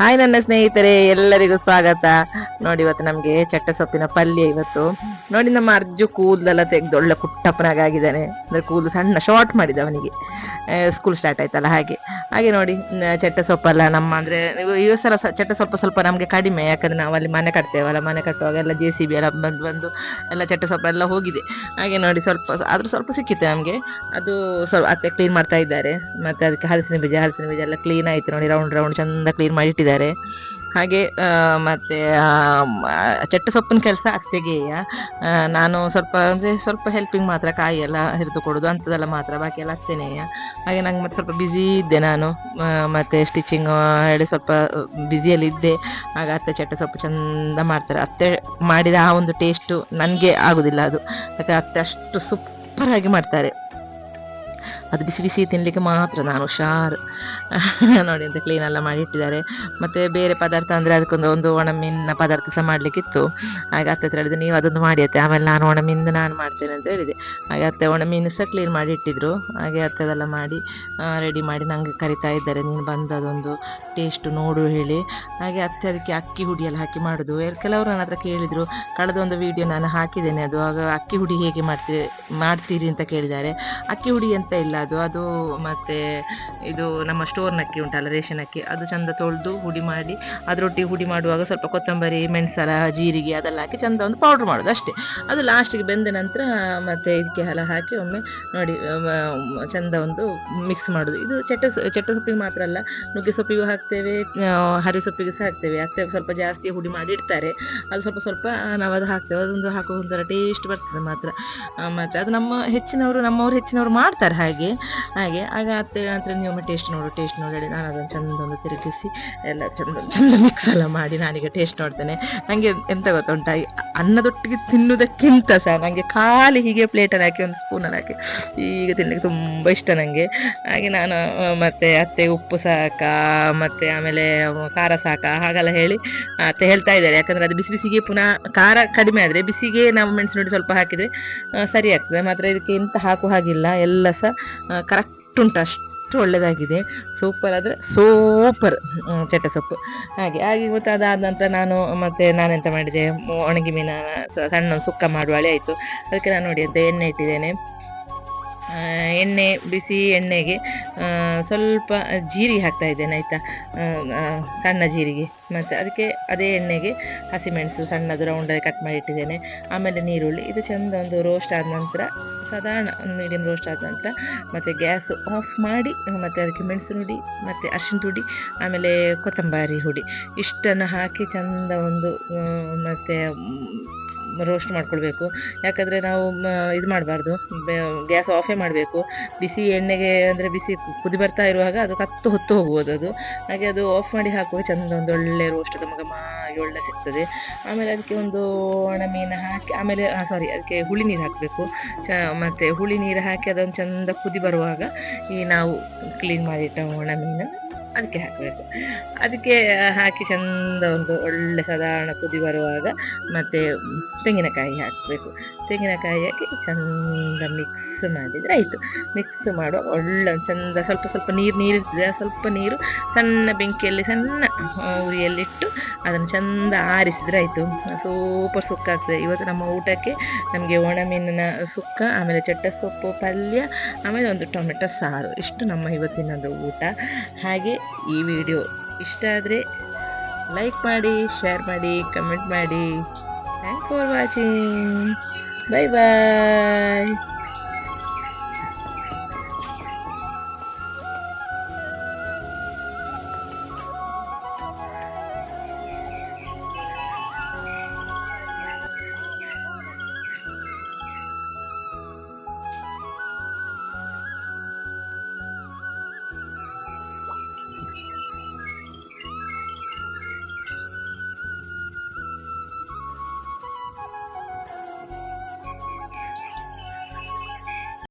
Hi ನನ್ನ ಸ್ನೇಹಿತರೆ, ಎಲ್ಲರಿಗೂ ಸ್ವಾಗತ. ನೋಡಿ ಇವತ್ತು ನಮ್ಗೆ ಚಟ್ಟ ಸೊಪ್ಪಿನ ಪಲ್ಯ ಇವತ್ತು. ನೋಡಿ ನಮ್ಮ ಅರ್ಜು ಕೂದಲೆಲ್ಲ ತೆಗೆದು ಒಳ್ಳೆ ಕುಟ್ಟಪ್ಪನಾಗಿದ್ದಾನೆ ಅಂದ್ರೆ ಕೂದಲು ಸಣ್ಣ ಶಾರ್ಟ್ ಮಾಡಿದ ಅವನಿಗೆ. ಸ್ಕೂಲ್ ಸ್ಟಾರ್ಟ್ ಆಯ್ತಲ್ಲ ಹಾಗೆ. ಹಾಗೆ ನೋಡಿ ಚಟ್ಟ ಸೊಪ್ಪಲ್ಲ ನಮ್ಮ ಅಂದ್ರೆ ಈ ಸಲ ಚಟ್ಟ ಸೊಪ್ಪು ಸ್ವಲ್ಪ ನಮ್ಗೆ ಕಡಿಮೆ. ಯಾಕಂದ್ರೆ ನಾವು ಅಲ್ಲಿ ಮನೆ ಕಟ್ತೇವಲ್ಲ, ಮನೆ ಕಟ್ಟುವಾಗ ಎಲ್ಲ ಜೆ ಸಿ ಬಿ ಎಲ್ಲ ಬಂದು ಬಂದು ಎಲ್ಲ ಚಟ್ಟ ಸೊಪ್ಪೆಲ್ಲ ಹೋಗಿದೆ. ಹಾಗೆ ನೋಡಿ ಸ್ವಲ್ಪ ಆದ್ರೂ ಸ್ವಲ್ಪ ಸಿಕ್ಕಿತ್ತು ನಮ್ಗೆ. ಅದು ಸ್ವಲ್ಪ ಅತ್ತೆ ಕ್ಲೀನ್ ಮಾಡ್ತಾ ಇದ್ದಾರೆ. ಮತ್ತೆ ಅದಕ್ಕೆ ಹಲಸಿನ ಬೀಜ ಹಲಸಿನ ಬೀಜ ಎಲ್ಲ ಕ್ಲೀನ್ ಆಯ್ತು ನೋಡಿ ರೌಂಡ್ ರೌಂಡ್ ಚಂದ ಕ್ಲೀನ್ ಮಾಡಿ ಇಟ್ಟಿದ್ದಾರೆ ಹಾಗೆ ಮತ್ತೆ ಚಟ್ಟ ಸೊಪ್ಪಿನ ಕೆಲಸ ಅತ್ತೆಗೆಯ ನಾನು ಸ್ವಲ್ಪ, ಅಂದರೆ ಸ್ವಲ್ಪ ಹೆಲ್ಪಿಂಗ್ ಮಾತ್ರ, ಕಾಯಿ ಎಲ್ಲ ಹಿರಿದು ಕೊಡೋದು, ಅಂಥದ್ದೆಲ್ಲ ಮಾತ್ರ, ಬಾಕಿ ಎಲ್ಲ ಅತ್ತೆನೆಯ. ಹಾಗೆ ನಂಗೆ ಮತ್ತೆ ಸ್ವಲ್ಪ ಬ್ಯುಸಿ ಇದ್ದೆ ನಾನು. ಮತ್ತೆ ಸ್ಟಿಚಿಂಗ್ ಹೇಳಿ ಸ್ವಲ್ಪ ಬ್ಯುಸಿಯಲ್ಲಿ ಇದ್ದೆ. ಆಗ ಅತ್ತೆ ಚಟ್ಟ ಸೊಪ್ಪು ಚಂದ ಮಾಡ್ತಾರೆ. ಅತ್ತೆ ಮಾಡಿದ ಆ ಒಂದು ಟೇಸ್ಟು ನನಗೆ ಆಗೋದಿಲ್ಲ ಅದು. ಯಾಕೆ ಅತ್ತೆ ಅಷ್ಟು ಸೂಪರ್ ಆಗಿ ಮಾಡ್ತಾರೆ. ಅದು ಬಿಸಿ ಬಿಸಿ ತಿನ್ನಲಿಕ್ಕೆ ಮಾತ್ರ ನಾನು ಹುಷಾರ್. ನೋಡಿ ಅಂತ ಕ್ಲೀನ್ ಎಲ್ಲ ಮಾಡಿ ಇಟ್ಟಿದ್ದಾರೆ. ಮತ್ತೆ ಬೇರೆ ಪದಾರ್ಥ ಅಂದ್ರೆ ಅದಕ್ಕೊಂದು ಒಂದು ಒಣ ಮೀನಿನ ಪದಾರ್ಥ ಸಹ ಮಾಡಲಿಕ್ಕಿತ್ತು. ಹಾಗೆ ಅತ್ತೆ ಹತ್ರ ನೀವು ಅದೊಂದು ಮಾಡಿ ಅತ್ತೆ, ಆಮೇಲೆ ನಾನು ಒಣ ಮೀನು ನಾನು ಮಾಡ್ತೇನೆ ಅಂತ ಹೇಳಿದೆ. ಹಾಗೆ ಅತ್ತೆ ಒಣ ಮೀನು ಸಹ ಕ್ಲೀನ್ ಮಾಡಿ ಇಟ್ಟಿದ್ರು. ಹಾಗೆ ಅತ್ತೆ ಅದೆಲ್ಲ ಮಾಡಿ ರೆಡಿ ಮಾಡಿ ನಂಗೆ ಕರಿತಾ ಇದ್ದಾರೆ. ನೀನು ಬಂದು ಅದೊಂದು ಟೇಸ್ಟ್ ನೋಡು ಹೇಳಿ. ಹಾಗೆ ಅತ್ತೆ ಅದಕ್ಕೆ ಅಕ್ಕಿ ಹುಡಿ ಎಲ್ಲ ಹಾಕಿ ಮಾಡೋದು. ಕೆಲವರು ನನ್ನ ಹತ್ರ ಕೇಳಿದರು, ಕಳೆದ ಒಂದು ವಿಡಿಯೋ ನಾನು ಹಾಕಿದ್ದೇನೆ ಅದು. ಆಗ ಅಕ್ಕಿ ಹುಡಿ ಹೇಗೆ ಮಾಡ್ತೀರಿ ಮಾಡ್ತೀರಿ ಅಂತ ಕೇಳಿದ್ದಾರೆ. ಅಕ್ಕಿ ಹುಡಿ ಅಂತ ಇಲ್ಲ ಅದು. ಅದು ಮತ್ತು ಇದು ನಮ್ಮ ಸ್ಟೋರ್ನ ಅಕ್ಕಿ ಉಂಟಲ್ಲ, ರೇಷನ್ ಅಕ್ಕಿ. ಅದು ಚಂದ ತೊಳೆದು ಹುಡಿ ಮಾಡಿ, ಅದರೊಟ್ಟಿಗೆ ಹುಡಿ ಮಾಡುವಾಗ ಸ್ವಲ್ಪ ಕೊತ್ತಂಬರಿ, ಮೆಣಸಲ, ಜೀರಿಗೆ ಅದೆಲ್ಲ ಹಾಕಿ ಚಂದ ಒಂದು ಪೌಡ್ರ್ ಮಾಡೋದು ಅಷ್ಟೇ. ಅದು ಲಾಸ್ಟಿಗೆ ಬೆಂದ ನಂತರ ಮತ್ತು ಇದಕ್ಕೆ ಹಲ ಹಾಕಿ ಒಮ್ಮೆ ನೋಡಿ ಚಂದ ಒಂದು ಮಿಕ್ಸ್ ಮಾಡೋದು. ಇದು ಚಟ್ಟ ಚಟ್ಟ ಸೊಪ್ಪಿಗೆ ಮಾತ್ರ ಅಲ್ಲ, ನುಗ್ಗೆ ಸೊಪ್ಪಿಗೂ ಹಾಕ್ತೇವೆ ಆ, ಹರಿ ಸೊಪ್ಪಿಗೆ ಸಹ ಹಾಕ್ತೇವೆ. ಅತ್ತೆ ಸ್ವಲ್ಪ ಜಾಸ್ತಿ ಹುಡಿ ಮಾಡಿ ಇಡ್ತಾರೆ. ಅದು ಸ್ವಲ್ಪ ಸ್ವಲ್ಪ ನಾವು ಅದು ಹಾಕ್ತೇವೆ. ಅದೊಂದು ಹಾಕೋ ಒಂಥರ ಟೇಸ್ಟ್ ಬರ್ತದೆ ಮಾತ್ರ. ಮಾತ್ರ. ಅದು ನಮ್ಮ ಹೆಚ್ಚಿನವರು ನಮ್ಮವ್ರು ಹೆಚ್ಚಿನವರು ಮಾಡ್ತಾರೆ ಹಾಗೆ ಹಾಗೆ. ಆಗ ಅತ್ತೆ ಅಂತ ನೀವು ಟೇಸ್ಟ್ ನೋಡು ಟೇಸ್ಟ್ ನೋಡಿ ನಾನು ಅದನ್ನು ಚಂದ ಒಂದು ತಿರುಗಿಸಿ ಎಲ್ಲ ಚಂದ ಚಂದ ಮಿಕ್ಸ್ ಎಲ್ಲ ಮಾಡಿ ನಾನೀಗ ಟೇಸ್ಟ್ ನೋಡ್ತೇನೆ. ನನಗೆ ಎಂತ ಗೊತ್ತುಂಟ ಈ ಅನ್ನದೊಟ್ಟಿಗೆ ತಿನ್ನುವುದಕ್ಕಿಂತ ಸಹ ನನಗೆ ಖಾಲಿ ಹೀಗೆ ಪ್ಲೇಟಲ್ಲಿ ಹಾಕಿ, ಒಂದು ಸ್ಪೂನಲ್ಲಿ ಹಾಕಿ ಈಗ ತಿನ್ನಲಿಕ್ಕೆ ತುಂಬ ಇಷ್ಟ ನನಗೆ ಹಾಗೆ ನಾನು ಮತ್ತು ಅತ್ತೆ ಉಪ್ಪು ಸಾಕ, ಮತ್ತೆ ಆಮೇಲೆ ಖಾರ ಸಾಕ, ಹಾಗೆಲ್ಲ ಹೇಳಿ ಅತ್ತೆ ಹೇಳ್ತಾ ಇದ್ದಾರೆ. ಯಾಕಂದ್ರೆ ಅದು ಬಿಸಿ ಬಿಸಿಗೆ ಪುನಃ ಖಾರ ಕಡಿಮೆ ಆದರೆ ಬಿಸಿಗೆ ನಾವು ಮೆಣಸು ನೋಡಿ ಸ್ವಲ್ಪ ಹಾಕಿದರೆ ಸರಿ ಆಗ್ತದೆ. ಮಾತ್ರ ಇದಕ್ಕೆ ಎಂತ ಹಾಕುವ ಹಾಗಿಲ್ಲ. ಎಲ್ಲ ಸಹ ಕರೆಕ್ಟ್ ಉಂಟು ಅಷ್ಟು. ಒಳ್ಳೆಯದಾಗಿದೆ ಸೂಪರ್ ಆದರೆ ಸೂಪರ್ ಚಟ್ಟ ಸೊಪ್ಪು. ಹಾಗೆ ಹಾಗೆ ಮತ್ತೆ ಅದಾದ ನಂತರ ನಾನು ಮತ್ತು ನಾನೆಂತ ಮಾಡಿದೆ ಒಣಗಿ ಮೀನ ಸಣ್ಣ ಸುಕ್ಕ ಸುಕ್ಕ ಮಾಡುವಳೆ ಆಯಿತು. ಅದಕ್ಕೆ ನಾನು ನೋಡಿ ಅಂತ ಎಣ್ಣೆ ಇಟ್ಟಿದ್ದೇನೆ. ಎಣ್ಣೆ, ಬಿಸಿ ಎಣ್ಣೆಗೆ ಸ್ವಲ್ಪ ಜೀರಿಗೆ ಹಾಕ್ತಾ ಇದ್ದೇನೆ, ಆಯಿತಾ? ಸಣ್ಣ ಜೀರಿಗೆ. ಮತ್ತು ಅದಕ್ಕೆ ಅದೇ ಎಣ್ಣೆಗೆ ಹಸಿಮೆಣಸು ಸಣ್ಣದು ರೌಂಡಾಗಿ ಕಟ್ ಮಾಡಿ ಇಟ್ಟಿದ್ದೇನೆ. ಆಮೇಲೆ ನೀರುಳ್ಳಿ. ಇದು ಚೆಂದ ಒಂದು ರೋಸ್ಟ್ ಆದ ನಂತರ, ಸಾಧಾರಣ ಒಂದು ಮೀಡಿಯಮ್ ರೋಸ್ಟ್ ಆದ ನಂತರ ಮತ್ತು ಗ್ಯಾಸ್ ಆಫ್ ಮಾಡಿ, ಮತ್ತು ಅದಕ್ಕೆ ಮೆಣಸು ಹುಡಿ ಮತ್ತು ಅರಿಶಿನ ಹುಡಿ ಆಮೇಲೆ ಕೊತ್ತಂಬರಿ ಹುಡಿ. ಇಷ್ಟನ್ನು ಹಾಕಿ ಚೆಂದ ಒಂದು ಮತ್ತು ರೋಸ್ಟ್ ಮಾಡ್ಕೊಳ್ಬೇಕು. ಯಾಕಂದರೆ ನಾವು ಇದು ಮಾಡಬಾರ್ದು. ಗ್ಯಾಸ್ ಆಫೇ ಮಾಡಬೇಕು. ಬಿಸಿ ಎಣ್ಣೆಗೆ ಅಂದರೆ ಬಿಸಿ ಕುದಿ ಬರ್ತಾ ಇರುವಾಗ ಅದು ಕತ್ತು ಹೊತ್ತು ಹೋಗ್ಬೋದು ಅದು. ಹಾಗೆ ಅದು ಆಫ್ ಮಾಡಿ ಹಾಕುವ ಚಂದ ಒಂದು ಒಳ್ಳೆ ರೋಸ್ಟ್ ಘಮ ಆಗಿ ಒಳ್ಳೆ ಸಿಗ್ತದೆ. ಆಮೇಲೆ ಅದಕ್ಕೆ ಒಂದು ಒಣ ಮೀನು ಹಾಕಿ, ಆಮೇಲೆ ಸಾರಿ ಅದಕ್ಕೆ ಹುಳಿ ನೀರು ಹಾಕಬೇಕು. ಚ, ಮತ್ತು ಹುಳಿ ನೀರು ಹಾಕಿ ಅದೊಂದು ಚೆಂದ ಕುದಿ ಬರುವಾಗ ಈ ನಾವು ಕ್ಲೀನ್ ಮಾಡಿಟ್ಟ ಒಣ ಮೀನು ಅದಕ್ಕೆ ಹಾಕಬೇಕು. ಅದಕ್ಕೆ ಹಾಕಿ ಚಂದ ಒಂದು ಒಳ್ಳೆ ಸಾಧಾರಣ ಕುದಿ ಬರುವಾಗ ಮತ್ತು ತೆಂಗಿನಕಾಯಿ ಹಾಕಬೇಕು. ತೆಂಗಿನಕಾಯಿ ಹಾಕಿ ಚಂದ ಮಿಕ್ಸ್ ಮಾಡಿದರೆ ಆಯಿತು. ಮಿಕ್ಸ್ ಮಾಡುವ ಒಳ್ಳೆ ಚಂದ ಸ್ವಲ್ಪ ಸ್ವಲ್ಪ ನೀರು ನೀರು ಸ್ವಲ್ಪ ನೀರು, ಸಣ್ಣ ಬೆಂಕಿಯಲ್ಲಿ ಸಣ್ಣ ಉರಿಯಲ್ಲಿಟ್ಟು ಅದನ್ನು ಚಂದ ಆರಿಸಿದ್ರೆ ಆಯಿತು. ಸೂಪರ್ ಸುಕ್ಕ ಆಗ್ತದೆ. ಇವತ್ತು ನಮ್ಮ ಊಟಕ್ಕೆ ನಮಗೆ ಒಣ ಮೀನಿನ ಸುಕ್ಕ, ಆಮೇಲೆ ಚಟ್ಟ ಸೊಪ್ಪು, ಪಲ್ಯ, ಆಮೇಲೆ ಒಂದು ಟೊಮೆಟೊ ಸಾರು. ಇಷ್ಟು ನಮ್ಮ ಇವತ್ತಿನದು ಊಟ. ಹಾಗೆ ಈ ವಿಡಿಯೋ ಇಷ್ಟ ಆದರೆ ಲೈಕ್ ಮಾಡಿ, ಶೇರ್ ಮಾಡಿ, ಕಮೆಂಟ್ ಮಾಡಿ. Thank for watching bye bye